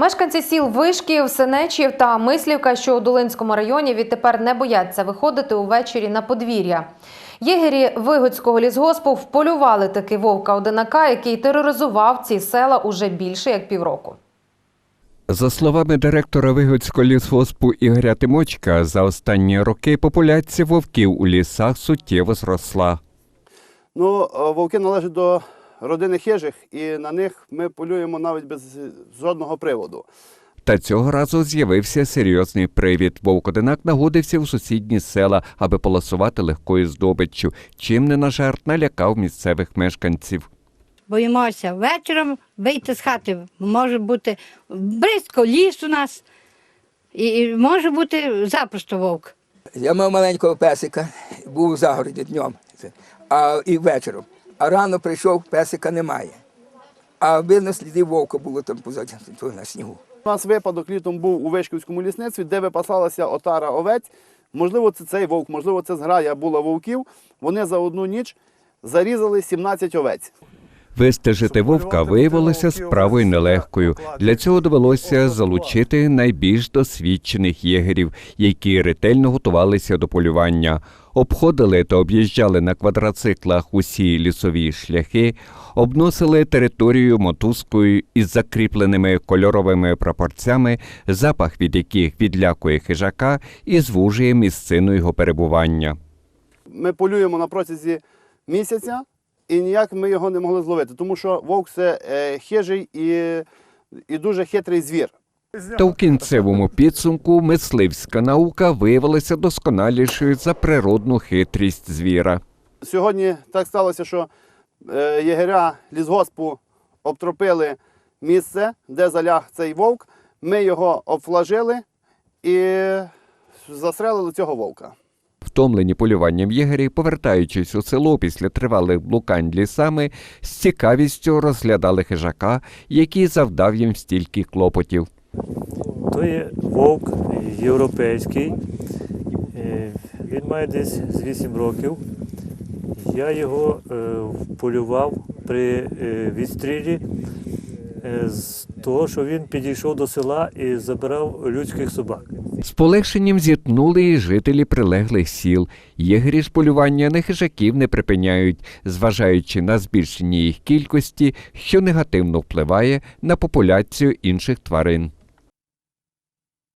Мешканці сіл Вишків, Сенечів та Мислівка, що у Долинському районі, відтепер не бояться виходити увечері на подвір'я. Єгері Вигодського лісгоспу вполювали таки вовка одинака, який тероризував ці села уже більше як півроку. За словами директора Вигодського лісгоспу Ігоря Тимочка, за останні роки популяція вовків у лісах суттєво зросла. Ну, е, вовки належать до родини хижих, і на них ми полюємо навіть без жодного приводу. Та цього разу з'явився серйозний привід. Вовк-одинак нагодився в сусідні села, аби полосувати легкою здобиччю, чим не на жарт налякав місцевих мешканців. Боїмося вечором вийти з хати. Може бути близько ліс у нас, і, і може бути запросто вовк. Я мав маленького песика, був у загороді днем, а і вечором. А рано прийшов, песика немає. А видно, слідів вовка було там позаді то на снігу. У нас випадок літом був у Вишківському лісництві, де випасалася отара овець. Можливо, це цей вовк, можливо, це зграя була вовків. Вони за одну ніч зарізали 17 овець. Вистежити вовка виявилося справою нелегкою. Для цього довелося залучити найбільш досвідчених єгерів, які ретельно готувалися до полювання. Обходили та об'їжджали на квадроциклах усі лісові шляхи, обносили територію мотузкою із закріпленими кольоровими прапорцями, запах від яких відлякує хижака і звужує місцину його перебування. Ми полюємо на протязі місяця, і ніяк ми його не могли зловити, тому що вовк це е, хижий і, і дуже хитрий звір. Та в кінцевому підсумку мисливська наука виявилася досконалішою за природну хитрість звіра. Сьогодні так сталося, що е, єгеря лісгоспу обтропили місце, де заляг цей вовк. Ми його обфлажили і застрелили цього вовка. Втомлені полюванням єгері, повертаючись у село після тривалих блукань лісами, з цікавістю розглядали хижака, який завдав їм стільки клопотів. То є вовк європейський. Е, Він має десь з 8 років. Я його е, полював при е, відстрілі з того, що він підійшов до села і забирав людських собак. З полегшенням зіткнули і жителі прилеглих сіл. Єгері ж полювання на хижаків не припиняють, зважаючи на збільшення їх кількості, що негативно впливає на популяцію інших тварин.